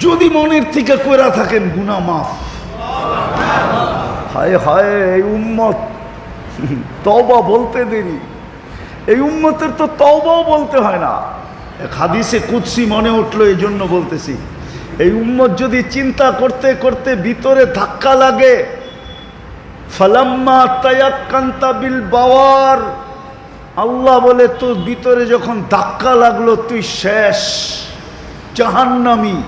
যদি মনের থেকে কইরা থাকেন গুনা মাফ। হায় হায়, এই উম্মত। তওবা বলতে দেরি। এই উম্মতের তো তবাও বলতে হয় না। এক হাদিসে কুৎসি মনে উঠল এই জন্য বলতেছি। এই উম্মত যদি চিন্তা করতে করতে ভিতরে ধাক্কা লাগে, ফালাম্মা তায়াক্কান্তা বিল বাওয়ার। আল্লাহ বলে, তোর ভিতরে যখন ধাক্কা লাগল, তুই শেষ। জাহান্নামি।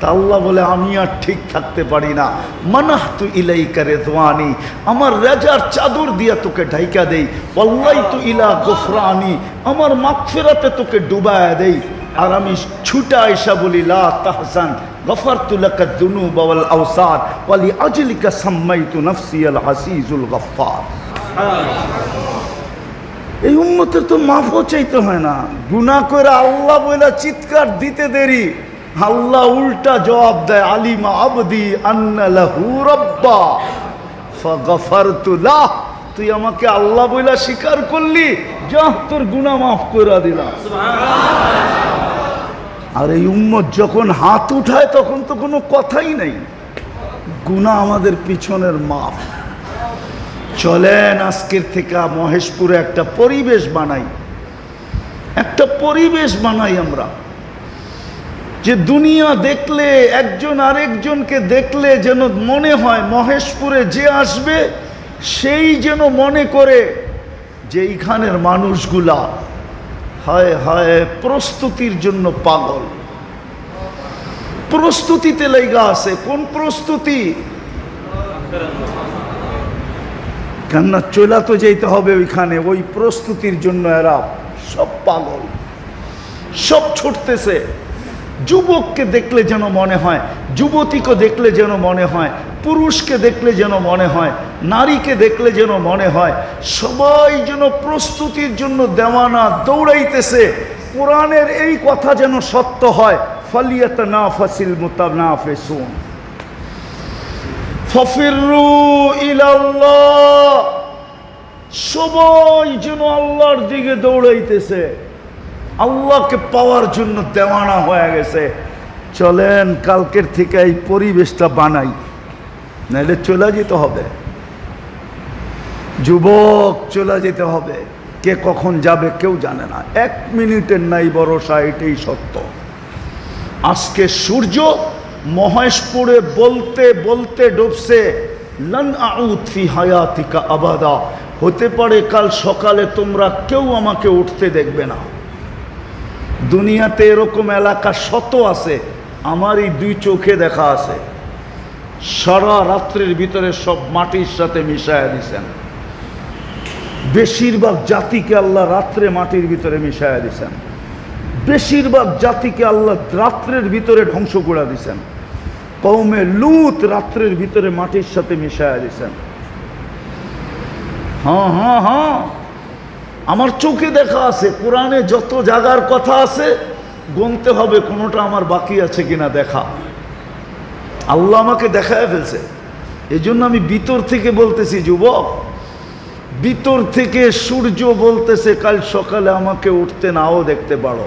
তা আল্লাহ বলে, আমি আর ঠিক থাকতে পারি না। মানাহ তু ইলাই করে দোয়ানি আমার রেজার চাদর দিয়া তোকে ঢাইকা দেই। পল্লাই তু ইলা গোফরানি। আমার মাগফিরাতে তোকে ডুবায়া দেই। আর আমি ছুটা আয়সা বলি, লা তাহসান গফারতু লাকা দুনুব ওয়াল আওসার। ওয়ালি আজলিকা সাম্মাইতু নফসি আল হাসিজুল গফফার। এই উম্মতের তো মাফও চাইতে হয় না। গুনাহ করে আল্লাহ বইলা চিৎকার দিতে দেরি। আল্লাহ উল্টা জবাব দেয়, আলিমা আবদি আন্না লাহু রব্বা। ফাগফারতু তুই আমাকে আল্লাহ বইলা স্বীকার করলি, যা তোর গুনাহ মাফ করে দিলাম। আর এই উম্মত যখন হাত উঠায়, তখন তো কোনো কথাই নেই। গুনাহ আমাদের পিছনের মাফ। চলেন আজকের থেকে মহেশপুরে একটা পরিবেশ বানাই। একটা পরিবেশ বানাই আমরা। যে দুনিয়া দেখলে, একজন আরেকজনকে দেখলে যেন মনে হয় মহেশপুরে যে আসবে, সেই যেন মনে করে যে এইখানের মানুষগুলা হায় হায় প্রস্তুতির জন্য পাগল। প্রস্তুতিতে লেগা আছে। কোন প্রস্তুতি? কেননা চলা তো যেতে হবে ওইখানে, ওই প্রস্তুতির জন্য এরা সব পাগল, সব ছুটতেছে। যুবককে দেখলে যেন মনে হয়, যুবতীকে দেখলে যেন মনে হয়, পুরুষকে দেখলে যেন মনে হয়, নারীকে দেখলে যেন মনে হয়, সবাই যেন প্রস্তুতির জন্য দেওয়ানা দৌড়াইতেছে। কোরআনের এই কথা যেন সত্য হয় ফালিয়াত না ফাসিল মোতাবনা ফেসুন ফফিরু ইলাল্লাহ। সবাই যেন আল্লাহর দিকে দৌড়াইতেছে। আল্লাহকে পাওয়ার জন্য দেওয়ানা হয়ে গেছে। চলেন, কালকের থেকে এই পরিবেশটা বানাই। নাহলে চলে যেতে হবে। যুবক, চলে যেতে হবে। কে কখন যাবে কেউ জানে না। এক মিনিটের নাই ভরসা এটাই সত্য। আজকে সূর্য মহেশপুরে বলতে বলতে ডুবছে, লন আউত ফি হায়াতিকা আবাদা। হতে পারে কাল সকালে তোমরা কেউ আমাকে উঠতে দেখবে না। দুনিয়াতে এরকম এলাকা শত আছে আমার এই দুই চোখে দেখা আছে। সারা রাত্রের ভিতরে সব মাটির সাথে মিশায়া দিছেন। বেশিরভাগ জাতিকে আল্লাহ রাত্রে মাটির ভিতরে মিশায়া দিছেন। বেশিরভাগ জাতিকে আল্লাহ রাত্রের ভিতরে ধ্বংস করে দিছেন। কৌমে লুত রাত্রের ভিতরে মাটির সাথে মিশায়া দিছেন। হ্যাঁ হ্যাঁ হ্যাঁ। আমার চোখে দেখা আছে, কোরআনে যত জাগার কথা আছে, গুনতে হবে, কোনোটা আমার বাকি আছে কিনা দেখা। আল্লাহ আমাকে দেখায় ফেলছে। এই জন্য আমি ভিতর থেকে বলতেছি, যুবক, ভিতর থেকে সূর্য বলতেছে, কাল সকালে আমাকে উঠতে নাও দেখতে পারো।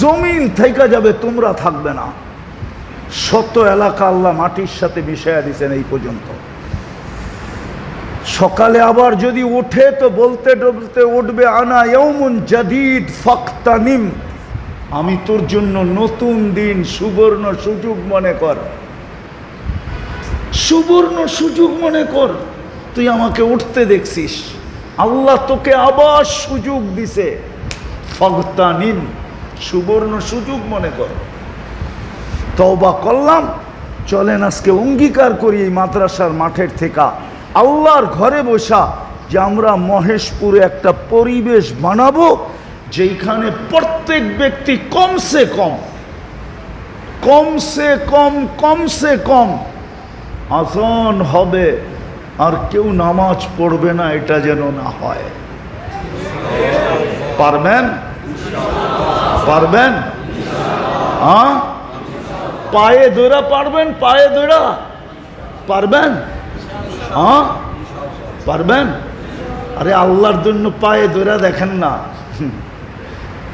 জমিন থেকে যাবে, তোমরা থাকবে না। শত এলাকা আল্লাহ মাটির সাথে মিশাইয়া দিছেন এই পর্যন্ত। সকালে আবার যদি ওঠে তো বলতে বলতে উঠবে, আনা ইয়ৌমুন জাদিদ ফাক্তানিম। আমি তোর জন্য নতুন দিন সুবর্ণ সুযোগ মনে কর। সুবর্ণ সুযোগ মনে কর। তুই আমাকে উঠতে দেখছিস। আল্লাহ তোকে আবার সুযোগ দিছে। ফগতানিম সুবর্ণ সুযোগ মনে কর। তওবা করলাম। চলেন আজকে অঙ্গীকার করি এই মাদ্রাসার মাঠের থেকে। আল্লাহর ঘরে বসা যে আমরা মহেশপুরে একটা পরিবেশ বানাবো যেখানে প্রত্যেক ব্যক্তি কমসে কম কমসে কম কমসে কম আসন হবে আর কেউ নামাজ পড়বে না, এটা যেন না হয়। পারবেন? পারবেন? হ্যাঁ পায়ে দৌড়া পারবেন? পায়ে দৌড়া? পারবেন? হ্যাঁ? পারবেন? আরে আল্লাহর জন্য পায়ে দৌড়া দেখেন না।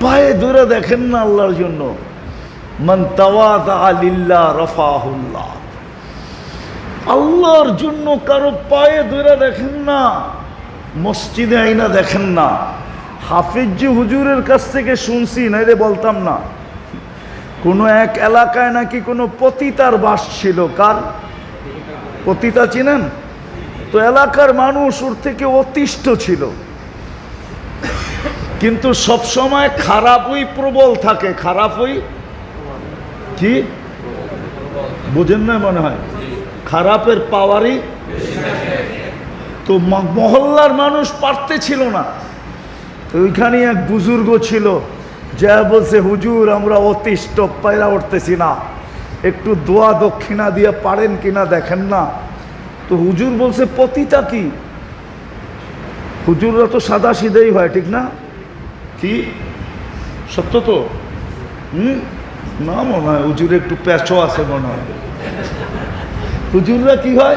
পায়ে দৌড়া দেখেন না আল্লাহর জন্য। আল্লাহর জন্য কারও পায়ে ধরে দেখেন না। মসজিদে আইনা দেখেন না। হাফিজি হুজুরের কাছ থেকে শুনছি, নাইলে বলতাম না। কোনো এক এলাকায় নাকি কোনো পতিতার বাস ছিল, কার? পতিতা চিনেন? তো এলাকার মানুষ ওর থেকে অতিষ্ঠ ছিল। কিন্তু সব সময় খারাপই প্রবল থাকে। খারাপই কি? বুঝেন না মনে হয়? খারাপের পাওয়ারই তো মহল্লার মানুষ পারতে ছিল না। তো ওইখানে এক বুজুর্গ ছিল, যা বলছে, হুজুর, আমরা অতিষ্ঠ, পায়রা উঠতেছি না। একটু দোয়া দক্ষিণা দিয়ে পারেন কিনা দেখেন না। তো হুজুর বলছে পতিতা কি? হুজুররা তো সাদা সিধেই হয় ঠিক না? কি? সত্য তো? হুম? না মনে হয় হুজুর একটু প্যাচও আছে মনে হয়। হুজুররা কি হয়?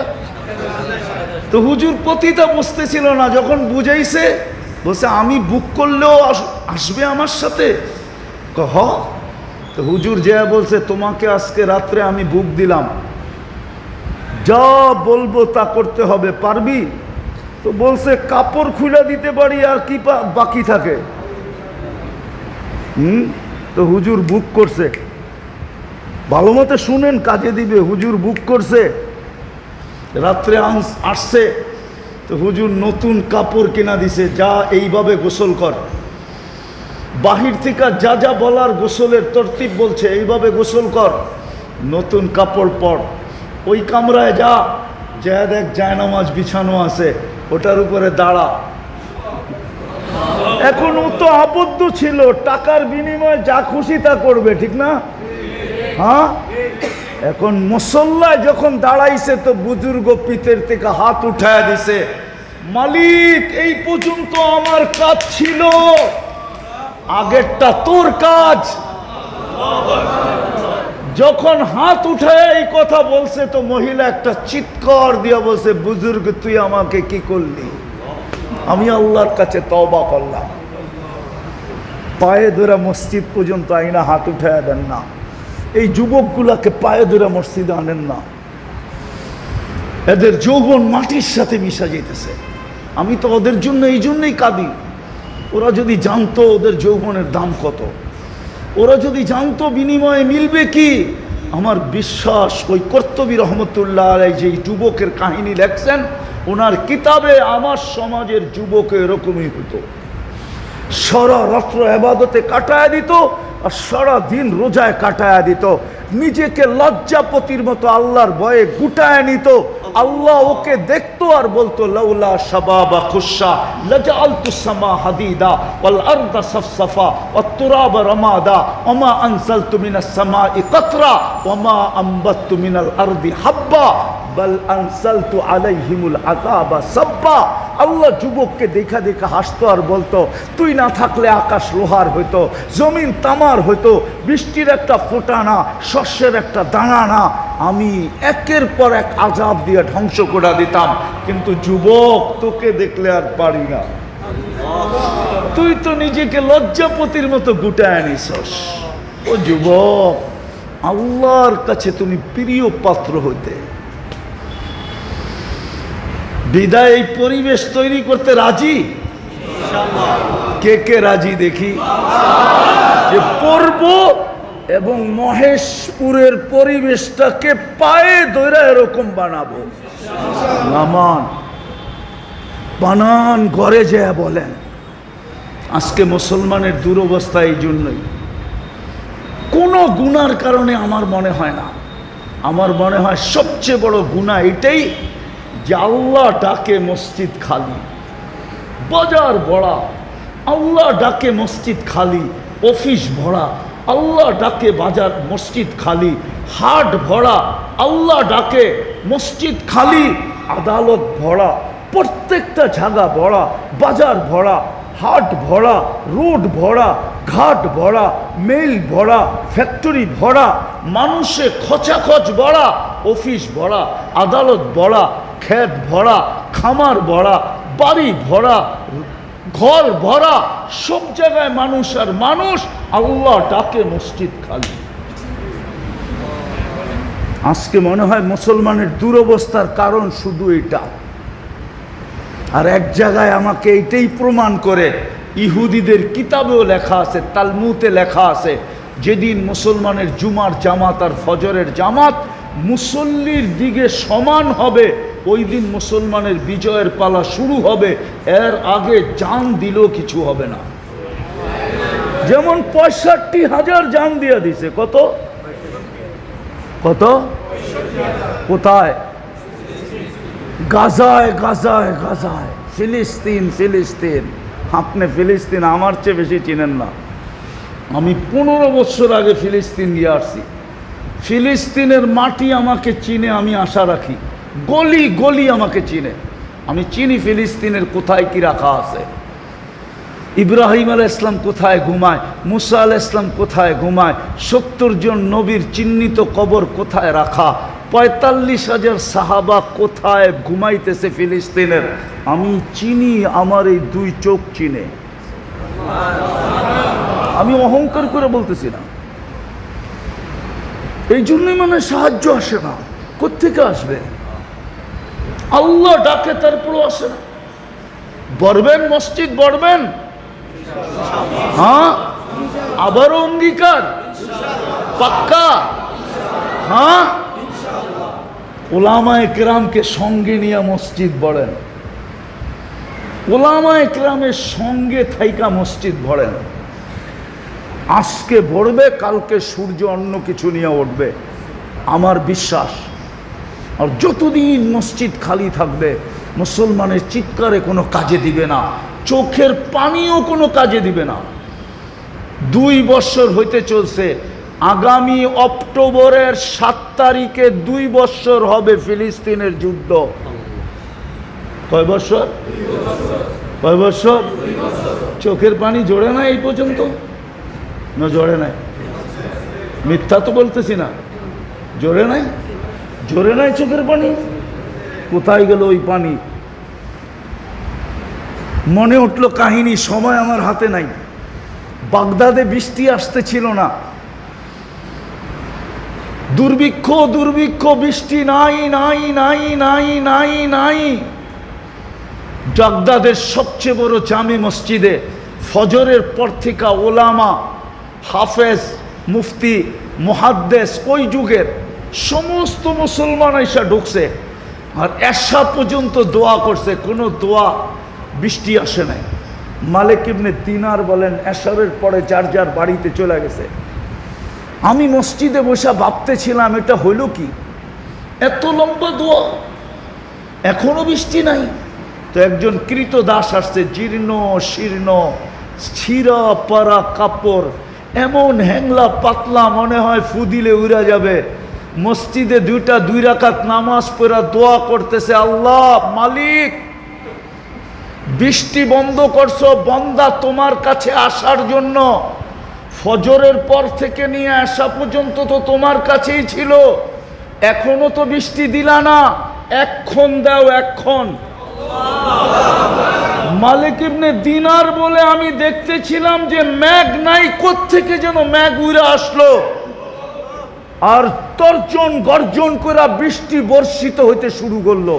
তো হুজুর পতিতা বুঝতেছিল না যখন বুঝাইছে বলছে আমি বুক করলেও আস- আসবে আমার সাথে? হ তো হুজুর যে বলছে তোমাকে আজকে রাত্রে আমি বুক দিলাম। যা বলব তা করতে হবে, পারবি? তো বলছে, কাপড় খুলে দিতে পারি আর কি বাকি থাকে। হুম? তো হুজুর বুক করছে। ভালো মতো শুনেন, কাজে দিবে। হুজুর বুক করছে। রাত্রে আসছে। তো হুজুর নতুন কাপড় কিনা দিছে, যা এইভাবে গোসল কর। বাহির থেকে যা যা বলার গোসলের তরতিব বলছে, এইভাবে গোসল কর। নতুন কাপড় পর। ওই কামরায় যা। যা দেখ জায়নামাজ বিছানো আছে, ওটার উপরে দাঁড়া। এখন ও তো আবদ্ধ ছিল, টাকার বিনিময়ে যা খুশি তা করবে, ঠিক না? হ্যাঁ? এখন মুসল্লায় যখন দাঁড়াইছে, তো বুজুর্গ পিতের থেকে হাত উঠায় দিছে, মালিক, এই পর্যন্ত আমার কাজ ছিল। আগেরটা তোর কাজ। যখন হাত উঠায় এই কথা বলছে, তো মহিলা একটা চিৎকার দিয়ে বলছে, বুজুর্গ, তুই আমাকে কি করলি? আমি আল্লাহর কাছে তওবা করলাম। পায়ে ধরে মসজিদ পর্যন্ত আইনা হাত উঠায় দেন না। এই যুবকগুলাকে পায়ে ধরে মসজিদে আনেন না। এদের যৌবন মাটির সাথে মিশা যেতেছে আমি তো ওদের জন্য, এই জন্যই কাঁদি। ওরা যদি জানতো ওদের যৌবনের দাম কত। ওরা যদি জানতো বিনিময়ে মিলবে কি? আমার বিশ্বাস, ওই কর্তবী রহমতুল্লাহ আলাই যেই যুবকের কাহিনী লেখছেন, ওনার কিতাবে আমার সমাজের যুবক এরকমই হতো। সারা রাত্র এবাদতে কাটায় দিত আর সারা দিন রোজায় কাটায় দিত। নিজেকে লজ্জাপতির মতো আল্লাহর ভয়ে গুটায় নিত। আল্লাহ ওকে দেখতো আর বলতো, লাউলা শাবাবা খুশা লাজালতু সামা হাদিদা, ওয়াল আরদা সাফসাফা, ওয়াত তুরাব রামাদা ওমা আনসালতু মিনাস সামাই কাতরা ওমা আম্বাততু মিনাল আরদি হাব্বা। বল আনসালতু আলাইহিমুল আযাবা সাব্বা। আল্লাহ যুবককে দেখা দেখা হাসতো আর বলতো, তুই না থাকলে আকাশ লোহার হইতো, জমিন তামার হইতো, বৃষ্টির একটা ফোঁটা না, শস্যের একটা দানা না। আমি একের পর এক আজাব দিয়ে ধ্বংস করে দিতাম। কিন্তু যুবক, তোকে দেখলে আর পারি না। তুই তো নিজেকে লজ্জাপতির মতো গুটায় নিছস ও যুবক, আল্লাহর কাছে তুমি প্রিয় পাত্র হইতে। বিদায় এই পরিবেশ তৈরি করতে রাজি? কে কে রাজি দেখি? যে পর্ব এবং মহেশপুরের পরিবেশটাকে পায়ে ধরে এরকম বানাবো। নামান, বানান, ঘরে যায় বলেন, আজকে মুসলমানের দুরবস্থা এই জন্যই। কোনো গুনার কারণে আমার মনে হয় না। আমার মনে হয় সবচেয়ে বড় গুণা এটাই যে আল্লাহ ডাকে মসজিদ খালি, বাজার ভরা, আল্লাহ ডাকে মসজিদ খালি, অফিস ভরা, আল্লাহ ডাকে বাজার, মসজিদ খালি, হাট ভরা, আল্লাহ ডাকে মসজিদ খালি, আদালত ভরা, প্রত্যেকটা জায়গা ভরা, বাজার ভরা, হাট ভরা, রোড ভরা ঘাট ভরা মেল ভরা, ফ্যাক্টরি ভরা, মানুষে খচাখচ ভরা, অফিস ভরা, আদালত ভরা, ক্ষেত ভরা, খামার ভরা, বাড়ি ভরা, ঘর ভরা, সব জায়গায় মানুষ আর মানুষ, আল্লাহ ডাকে মসজিদ খালি। আজকে মনে হয় মুসলমানের দুরবস্থার কারণ শুধু এটা। আর এক জায়গায় আমাকে এইটাই প্রমাণ করে ইহুদিদের কিতাবেও লেখা আছে, তালমুতে লেখা আছে, যেদিন মুসলমানের জুমার জামাত আর ফজরের জামাত মুসল্লির দিকে সমান হবে, ওই দিন মুসলমানের বিজয়ের পালা শুরু হবে, এর আগে জান দিলেও কিছু হবে না। যেমন পঁয়ষট্টি হাজার জান দিয়ে দিছে, কত? কত? কোথায়? গাজায় গাজায় গাজায়, ফিলিস্তিন ফিলিস্তিন। আপনি ফিলিস্তিন আমার চেয়ে বেশি চিনেন না। আমি পনেরো বছর আগে ফিলিস্তিন গিয়ে আসছি। ফিলিস্তিনের মাটি আমাকে চিনে, আমি আশা রাখি। গলি গলি আমাকে চিনে। আমি চিনি ফিলিস্তিনের কোথায় কি রাখা আছে। ইব্রাহিম আল ইসলাম কোথায় ঘুমায়? মুসা আল ইসলাম কোথায় ঘুমায়? সত্তর জন নবীর চিহ্নিত কবর কোথায় রাখা? পঁয়তাল্লিশ হাজার সাহাবা কোথায় ঘুমাইতেছে ফিলিস্তিনের? আমি চিনি, আমার এই দুই চোখ চিনে। আমি অহংকার করে বলতেছি না। এই জন্যই মানে সাহায্য আসে না। কোথেকে আসবে? আল্লাহ ডাকে, তারপরও আসে না। বড়বেন, মসজিদ বড়বেন? হ্যাঁ? আবারও অঙ্গীকার? পাক্কা? হ্যাঁ? ওলামায় কেরামকে সঙ্গে নিয়ে মসজিদ বড়েন ওলামায় কেরামের সঙ্গে থাইকা মসজিদ ভরেন আজকে ভরবে, কালকে সূর্য অন্য কিছু নিয়ে উঠবে। আমার বিশ্বাস, আর যতদিন মসজিদ খালি থাকবে, মুসলমানের চিৎকারে কোনো কাজে দিবে না, চোখের পানিও কোনো কাজে দিবে না। দুই বছর হইতে চলছে আগামী অক্টোবরের সাত তারিখে দুই বছর হবে ফিলিস্তিনের যুদ্ধ। কয় বছর? কয় বছর? চোখের পানি জোরে না এই পর্যন্ত? না জোরে নাই। মিথ্যা তো বলতেছি না। জোরে নাই? জোরে নাই চোখের পানি? কোথায় গেল ওই পানি? মনে উঠল কাহিনী সময় আমার হাতে নাই। বাগদাদে বৃষ্টি আসতে ছিল না। দুর্ভিক্ষ দুর্ভিক্ষ, বৃষ্টি নাই নাই নাই নাই নাই নাই। বাগদাদের সবচেয়ে বড় জামে মসজিদে ফজরের পর ওলামা, হাফেজ, মুফতি, মুহাদ্দেস, ওই যুগের সমস্ত মুসলমান এসা ঢুকছে আর এসা পর্যন্ত দোয়া করছে, কোনো দোয়া বৃষ্টি আসে নাই। মালিক ইবনে দিনার বলেন এসরের পরে যার যার বাড়িতে চলে গেছে। আমি মসজিদে বসে ভাবতেছিলাম, এটা হইল কি? এত লম্বা দোয়া, এখনও বৃষ্টি নাই। তো একজন কৃত দাস আসছে, জীর্ণ, শীর্ণ ছিঁড়া পারা কাপড়, এমন হ্যাংলা পাতলা মনে হয় ফুদিলে উড়া যাবে। মসজিদে দুইটা, দুই রাকাত নামাজ পড়া দোয়া করতেছে, আল্লাহ, মালিক, বৃষ্টি বন্ধ করছ, বন্দা তোমার কাছে আসার জন্য ফজরের পর থেকে নিয়ে আসা পর্যন্ত তো তোমার কাছেই ছিল। এখনও তো বৃষ্টি দিলা না। এক্ষণ দাও এক্ষণ মালিক ইবনে দিনার বলে আমি দেখতেছিলাম যে ম্যাগ নাই থেকে যেন ম্যাগ উড়ে আসলো। আর তর্জন গর্জন করে বৃষ্টি বর্ষিত হইতে শুরু করল।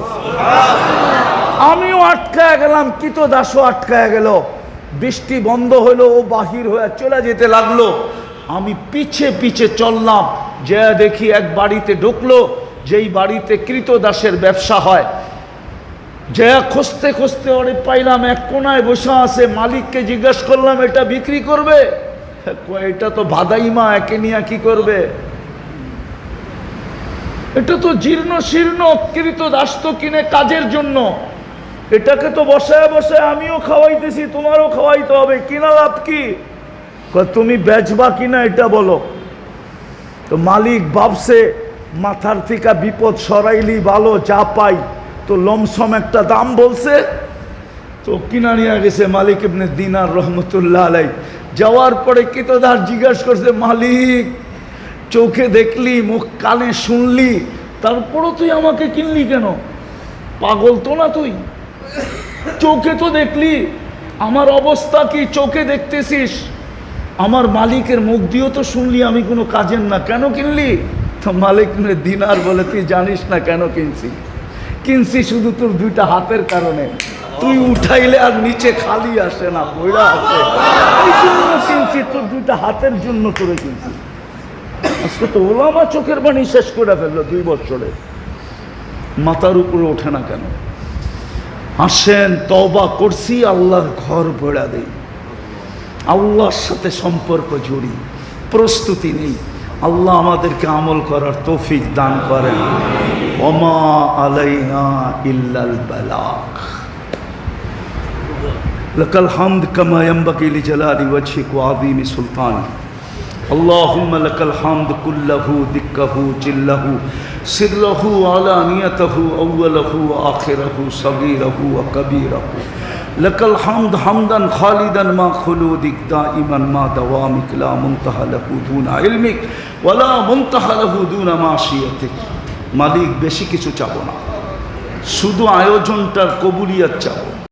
আমিও আটকায় গেলাম কিত দাসও আটকায় গেল। বৃষ্টি বন্ধ হলো, ও বাহির হয়ে চলে যেতে লাগল। আমি পিছে পিছে চললাম, যে দেখি এক বাড়িতে ঢুকলো, যেই বাড়িতে কৃতদাসের ব্যবসা হয়। যে খুঁজতে খুঁজতে ওরে পাইলাম, এক কোনায় বসে আছে, মালিককে জিজ্ঞেস করলাম, এটা বিক্রি করবে? এটা তো ভাদাইমা একে নিয়ে কি করবে? এটা তো জীর্ণ শীর্ণ কৃত দাস তো কিনে কাজের জন্য। এটাকে তো বসায় বসায় আমিও খাওয়াইতেছি, তোমারও খাওয়াইতে হবে। কিনা লাভ কি? তুমি বেচবা কিনা এটা বলো। তো মালিক ভাবছে, মাথার থেকে বিপদ সরাইলি ভালো, যা পাই। তো লমসম একটা দাম বলছে, তো কিনা নিয়ে গেছে মালিক এমনি দিনার রহমতুল্লাহ আলাই যাওয়ার পরে কিতদার জিজ্ঞাসা করছে, মালিক, চোখে দেখলি, মুখ কানে শুনলি, তারপরও তুই আমাকে কিনলি কেন? পাগল তো না তুই? চোখে তো দেখলি। আমার অবস্থা কি? চোখে দেখতেছিস? আমার মালিকের মুখ দিয়েও তো শুনলি আমি কোনো কাজের না। কেন কিনলি? তো মালিক নে দিনার বলে তুই জানিস না কেন কিনছি। কিনছি শুধু তোর দুইটা হাতের কারণে। তুই উঠাইলে আর নিচে খালি আসে না বইরা আসে এই জন্য কিনছি, তোর দুইটা হাতের জন্য করে কিনছি। আজকে তো ওলামা চোখের বাণী শেষ করে ফেলল দুই বছরে। মাথার উপরে ওঠে না কেন? আসেন তবা করছি, আল্লাহর ঘর ভেড়া দেই। আল্লাহর সাথে সম্পর্ক জুড়ি, প্রস্তুতি নেই। আল্লাহ আমাদেরকে আমল করার তৌফিক দান করেন। ওমা আলাইনা ইল্লাল বালাক লকাল হামদ কামা ইয়ামবাকি লিজালালি ওয়াজহিক ওয়া আযীমি اللهم لك الحمد كله دكه جله سره علانيته أوله وآخره صغيره وكبيره لك الحمد حمدا خالدا ما خلودك دائما ما دوامك لا منتهى له دون علمك ولا منتهى له دون معصيتك মালিক বেশি কিছু চাবো না শুধু আয়োজনটার কবুলিয়াত চাবো